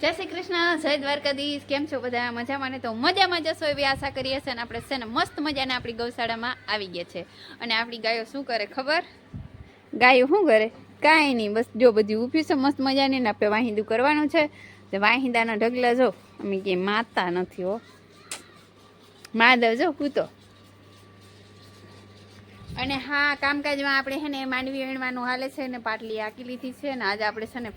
જય શ્રી કૃષ્ણ, જય દ્વારકાધીશ. કેમ છો બધા? મજામાં ને? તો મજામાં જશો એવી આશા કરીએ છીએ અને આપણે છે ને મસ્ત મજાને આપણી ગૌશાળામાં આવી ગયા છે. અને આપણી ગાયો શું કરે ખબર? ગાયો શું કરે? કાંઈ નહીં, બસ જો બધી ઊભી છે, મસ્ત મજાની ને આપણે વાહિંદુ કરવાનું છે. તો વાહિંદાના ઢગલા જો, અમે કે માતા નથી હો. માધવ જો કૂતો અને હા, કામકાજમાં આપણે છે ને માંડવી વીણવાનું હાલે છે ને, પાટલી આકી લીધી છે ને, આજે આપણે છે ને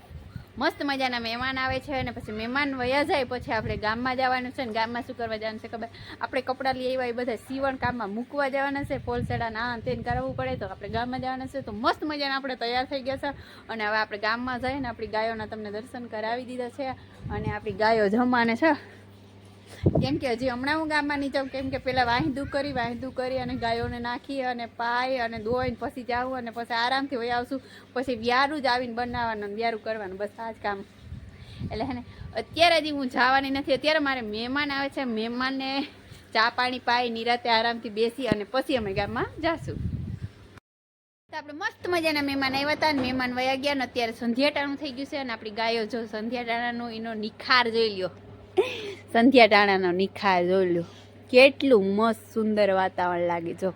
મસ્ત મજાના મહેમાન આવે છે અને પછી મહેમાન વયા જાય પછી આપણે ગામમાં જવાનું છે ને ગામમાં શું કરવા જવાનું છે ખબર? આપણે કપડાં લઈ આવ્યા એ બધા સીવણ કામમાં મૂકવા જવાના છે પોલસેડા ના તેન કરાવવું પડે તો આપણે ગામમાં જવાના છે. તો મસ્ત મજાના આપણે તૈયાર થઈ ગયા છે અને હવે આપણે ગામમાં જઈને આપણી ગાયોના તમને દર્શન કરાવી દીધા છે અને આપણી ગાયો જમવાને છે. કેમ કે હજી હમણાં હું ગામમાં નહીં જાઉં કેમ કે પહેલાં વાહિંદુ કરી વાહિંદુ કરી અને ગાયોને નાખી અને પાઈ અને ધોઈને પછી જાઉં અને પછી આરામથી હોય આવશું. પછી વ્યારું જ આવીને બનાવવાનું વ્યારું કરવાનું. બસ આ જ કામ. એટલે હે ને, અત્યારે હજી હું જવાની નથી. અત્યારે મારે મહેમાન આવે છે. મહેમાનને ચા પાણી પાઈ નિરાતે આરામથી બેસી અને પછી અમે ગામમાં જાશું. આપણે મસ્ત મજાના મહેમાન આવ્યા હતા મહેમાન વયા ગયા ને અત્યારે સંધ્યાટાણું થઈ ગયું છે અને આપણી ગાયો જો સંધ્યાટાણાનો એનો નિખાર જોઈ લ્યો. સંધ્યા ટાણાનો નિખાર જોઈ કેટલું મસ્ત સુંદર વાતાવરણ લાગે જો.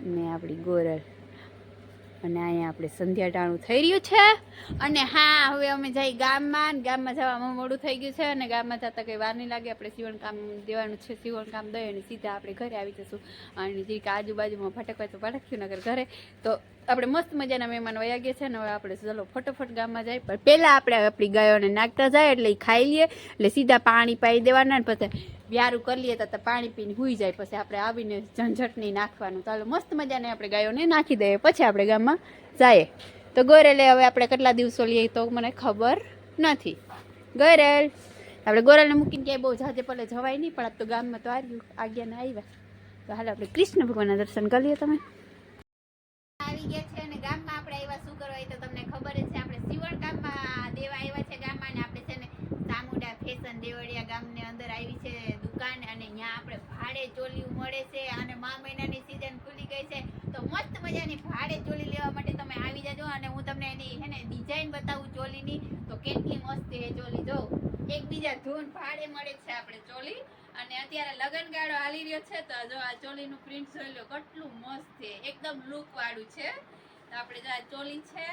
ને આપણી ગોરલ. અને અહીંયા આપણે સંધ્યા ટાણું થઈ રહ્યું છે. અને હા, હવે અમે જઈ ગામમાં ગામમાં જવામાં મોડું થઈ ગયું છે અને ગામમાં જતા કંઈ વાર નહીં લાગે. આપણે સીવણ કામ દેવાનું છે સીવણ કામ દઈએ અને સીધા આપણે ઘરે આવી જશું. અને જે આજુબાજુમાં ભટકવાય તો ભટક્યું નગર ઘરે. તો આપણે મસ્ત મજાના મહેમાન વયા ગયા છે ને હવે આપણે ચલો ફટોફટ ગામમાં જાય. પણ પહેલાં આપણે આપણી ગાયોને નાખતા જાય એટલે એ ખાઈ લઈએ. એટલે સીધા પાણી પાઈ દેવાના ને પછી વ્યારું કરી લઈએ તો પાણી પીને હુઈ જાય. પછી આપણે આવીને ઝંઝટ નહીં નાખવાનું ચાલો મસ્ત મજાને આપણે ગાયોને નાખી દઈએ. પછી આપણે ગામમાં જઈએ. તો ગોરેલે હવે આપણે કેટલા દિવસો લઈએ તો મને ખબર નથી. ગોરેલ. આપણે ગોરેલને મૂકીને ક્યાંય બહુ જાજે પલે જવાય નહીં, પણ આ તો ગામમાં તો આવ્યું આજ્ઞાને આવ્યા. તો હાલ આપણે કૃષ્ણ ભગવાનના દર્શન કરી લઈએ તમે. આવી ગયા છે અને ગામમાં આપણે આવ્યા શું કરવા એ તો તમને ખબર જ છે. આપણે સિવણ કામમાં દેવા આવ્યા છે ગામમાં અને આપણે છે ને સામુડા ફેશન દેવળિયા ગામની અંદર આવી છે દુકાન અને ત્યાં આપણે ભાડે ચોલીયું મળે છે અને મા મહિનાની સિઝન ખુલી ગઈ છે. તો મસ્ત મજાની ભાડે ચોલી લેવા માટે તમે આવી જાજો અને હું તમને એની હે ને ડિઝાઇન બતાવું ચોલીની. તો કેટલી મસ્ત એ ચોલી જો. એકબીજા ધૂન ભાડે મળે છે આપણે ચોલી. અને અત્યારે લગનગાળો હાલી રહ્યો છે તો જો આ ચોલીનું પ્રિન્ટ જોઈ લો, કેટલું મસ્ત છે. એકદમ લુક વાળું છે. તો આપણે જો ચોલી છે.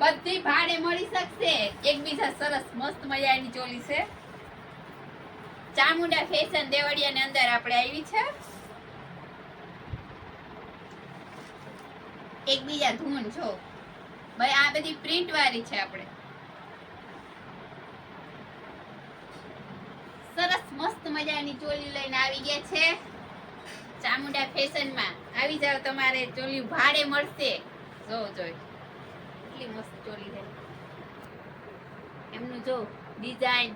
બધી ભાડે મળી શકશે. એકબીજા સરસ મસ્ત મજાની ચોલી છે. ચામુંડા ફેશન દેવળિયાની અંદર આપણે આવી છે. એકબીજા ધૂન છો ભાઈ, આ બધી પ્રિન્ટ વાળી છે આપણે. સરસ મસ્ત મજાની ચોલી લઈને આવી ગયા છે. ચામુંડા ફેશનમાં. આવી જાવ તમારે ચોલી ભાડે મળશે. જો જોઈ કેટલી મસ્ત ચોલી છે. એમનું જો ડિઝાઇન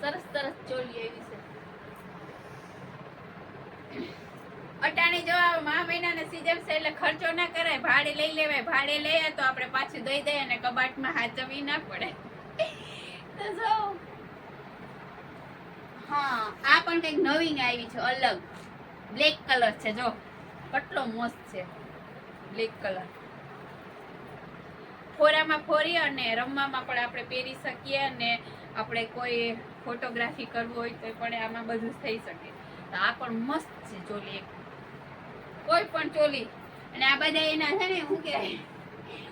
સરસ સરસ ચોલી આવી છે. અટાણી જો મા મહા મહિનાના સીઝન છે એટલે ખર્ચો ના કરાય. ભાડે લઈ લેવાય. ભાડે લઈએ તો આપણે પાછું દઈ દઈએ અને કબાટમાં હાચવી ના પડે. તો જો હા, આ પણ કંઈક નવીન આવી છે, અલગ. બ્લેક કલર છે, જો. કેટલો મસ્ત છે. બ્લેક કલર ફોરામાં ફોરી અને રમવામાં પણ આપણે પહેરી શકીએ અને આપણે કોઈ ફોટોગ્રાફી કરવું હોય તો પણ આમાં બધું થઈ શકે. તો આ પણ મસ્ત છે, ચોલી એક. કોઈ પણ ચોલી. અને આ બધા એના છે ને, હું કે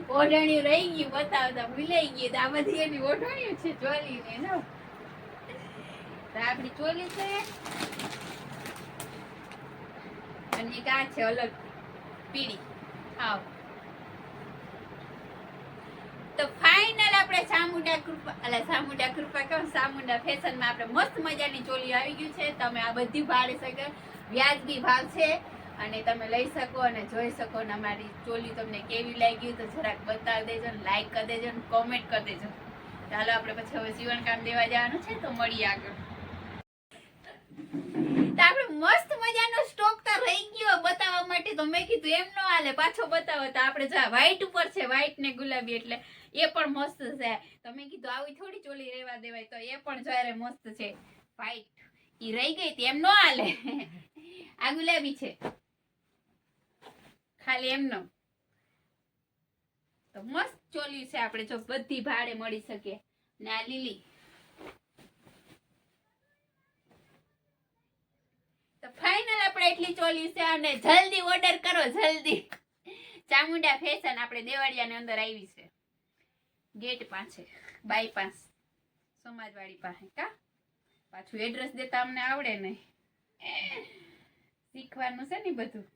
ઓઢણિયું રહી ગયું બતાવતા ભૂલાઈ ગયું આ બધી એની ઓઢણિયું છે ચોલી ને જો ચોલી છે. અને એક આ છે અલગ પીળી. આવ. તો ફાઇનલ આપણે સામુંડા કૃપા એટલે સામુંડા કૃપા કહો, સામુંડા ફેશનમાં આપણે મસ્ત મજાની ચોલી આવી ગયું છે. તમે આ બધી ભાડે શકે. વ્યાજબી ભાવ છે. અને તમે લઈ શકો અને જોઈ શકો અને અમારી ચોલી તમને કેવી લાગી તો જરાક બતાવી દેજો લાઈક કરી દેજો ને કોમેન્ટ કરી દેજો. ચાલો આપણે પછી હવે જીવન કામ દેવા જવાનું છે, તો મળીએ આગળ. તો આપણે મસ્ત મજાનો સ્ટોક તો રહી ગયો બતાવવા માટે તો મેં કીધું એમ નો હાલે, પાછો બતાવો. તો આપણે જા વ્હાઈટ ઉપર છે વ્હાઈટ ને ગુલાબી એટલે એ પણ મસ્ત છે. તો કીધું આવી થોડી ચોલી રહેવા દેવાય, તો એ પણ જ્યારે મસ્ત છે. વ્હાઈટ ઈ રહી ગઈ તી એમ નો હાલે. આ ગુલાબી છે. ખાલી એમનો. તો મસ્ત ચોલી છે, આપણે જો બધી ભાડે મળી શકે. ને આ લીલી. તો ફાઇનલ આપણે એટલી ચોલી છે અને જલ્દી ઓર્ડર કરો, જલ્દી. ચામુંડા ફેશન આપણે દેવાળિયાની અંદર આવી છે. ગેટ પાસે બાયપાસ સમાજવાડી પાસે, કા? પાછું એડ્રેસ દેતા અમને આવડે નહીં. શીખવાનું છે ને બધું.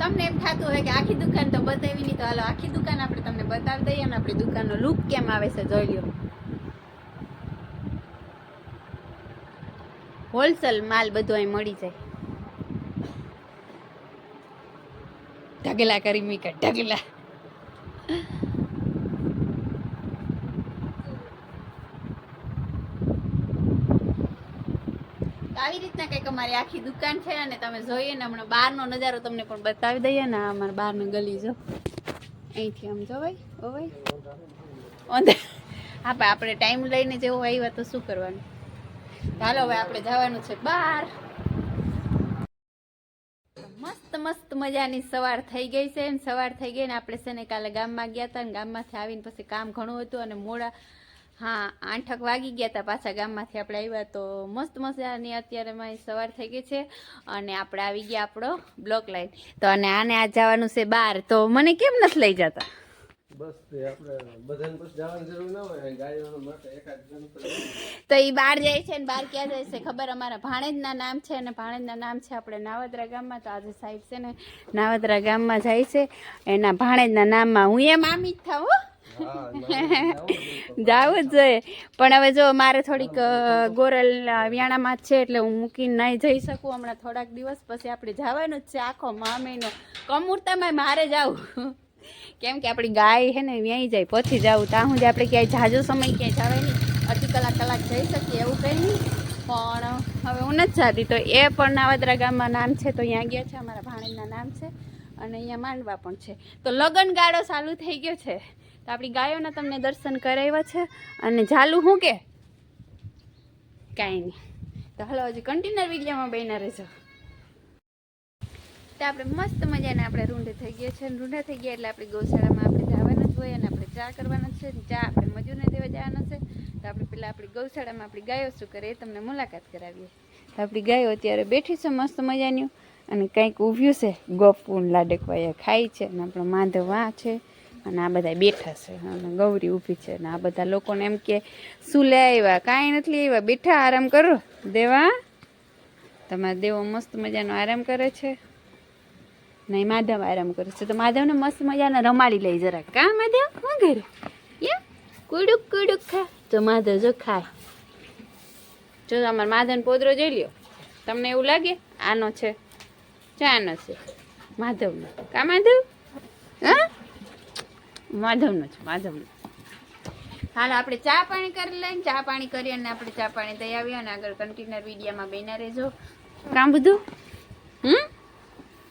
તમને એમ થતું હોય કે આખી દુકાન તો બતાવી નહીં, તો હાલો, આખી દુકાન આપણે તમને બતાવી દઈએ અને આપણી દુકાનનો લુક કેમ આવે છે જોઈ લ્યો. હોલસેલ માલ બધો અહીં મળી જાય. ઢગલા કરી મીકા ઢગલા. આવી રીતના કંઈક અમારી આખી દુકાન છે અને તમે જોઈએ ને હમણાં બહારનો નજારો તમને પણ બતાવી દઈએ ને આ અમારા બહારની ગલી જો. અહીંથી આમ જો ભાઈ ઓ ભાઈ. હા ભાઈ આપણે ટાઈમ લઈને જેવો આવ્યા તો શું કરવાનું? ચાલો હવે આપણે જવાનું છે બહાર. મસ્ત મસ્ત મજાની સવાર થઈ ગઈ છે સવાર થઈ ગઈ ને આપણે છે ને કાલે ગામમાં ગયા હતા ગામમાંથી આવીને પછી કામ ઘણું હતું અને મોડા, હા, આઠક વાગી ગયા હતા પાછા ગામમાંથી આપણે આવ્યા તો મસ્ત મજાની અત્યારે મારી સવાર થઈ ગઈ છે અને આપણે આવી ગયા આપણો બ્લોક લાઈન. તો અને આને આ જવાનું છે બહાર. તો મને કેમ નથી લઈ જતા? તે એ બહાર જાય છે ને બહાર ક્યાં જાય છે ખબર? અમારા ભાણેજના નામ છે અને ભાણેજના નામ છે આપણે નાવદરા ગામમાં તો આજે સાહેબ છે ને નાવદરા ગામમાં જાય છે. એના ભાણેજના નામમાં હું એ મામી જ થાઉં. જાવું જ જોઈએ. પણ હવે જો મારે થોડીક ગોરલ વ્યાણામાં જ છે એટલે હું મૂકીને નહીં જઈ શકું. હમણાં થોડાક દિવસ પછી આપણે જવાનું જ છે આખો મા મહિનો કમૂરતામાં મારે જવું કેમ કે આપણી ગાય છે ને વ્યાઈ જાય પછી જવું. ત્યાં સુધી આપણે ક્યાંય જાજો સમય ક્યાંય જવાય નહીં. અડધી કલાક કલાક જઈ શકીએ એવું કંઈ નહીં. પણ હવે હું નથી જાતી. તો એ પણ નાવદરા ગામમાં નામ છે, તો અહીંયા ગયા છે, અમારા ભાણીના નામ છે, અને અહીંયા માંડવા પણ છે. તો લગન ગાળો ચાલુ થઈ ગયો છે. તો આપણી ગાયોના તમને દર્શન કરાવ્યા છે. અને ઝાલું શું કે? કાંઈ નહીં. તો હલો, હજી કન્ટિન્યુઅર વિડીયોમાં બેના રહેજો. તો આપણે મસ્ત મજાને આપણે રૂંઢે થઈ ગયા છે. રૂંઢા થઈ ગયા એટલે આપણે ગૌશાળામાં આપણે જવાના જ હોય અને આપણે ચા કરવાના છે. ચા આપણે મજૂરને દેવા જવાના છે. તો આપણે પેલા આપણી ગૌશાળામાં આપણી ગાયો શું કરે એ તમને મુલાકાત કરાવીએ. તો આપણી ગાયો અત્યારે બેઠી છે મસ્ત મજાની. અને કંઈક ઊભ્યું છે. ગોપુન લાડકવાયા ખાય છે અને આપણો માંધવા છે. અને આ બધા બેઠા છે. અને ગૌરી ઊભી છે. અને આ બધા લોકોને એમ કે, શું લે આવ્યા? કાંઈ નથી આવ્યા. બેઠા, આરામ કરો. દેવા, તમારા દેવો મસ્ત મજાનો આરામ કરે છે. નહીં, માધવ આરામ કરે છે. તો માધવને મસ્ત મજાને રમાડી લઈ જરાક. કા માધવ? શું કરે યા કુડુક કુડુક ખા. તો માધવ જો ખાય. જો અમારે માધવને પોદરો જોઈ લ્યો. તમને એવું લાગે? આનો છે. ચાનો છે. માધવનો. કા માધવ? હા? માધવનો છે, માધવનો. હાલ, આપણે ચા પાણી કરી લઈને, ચા પાણી કરી અને આપણે ચા પાણી દઈ આવીએ અને આગળ કન્ટેનર વિડીયામાં બેના રહેજો. કામ બધું? હમ?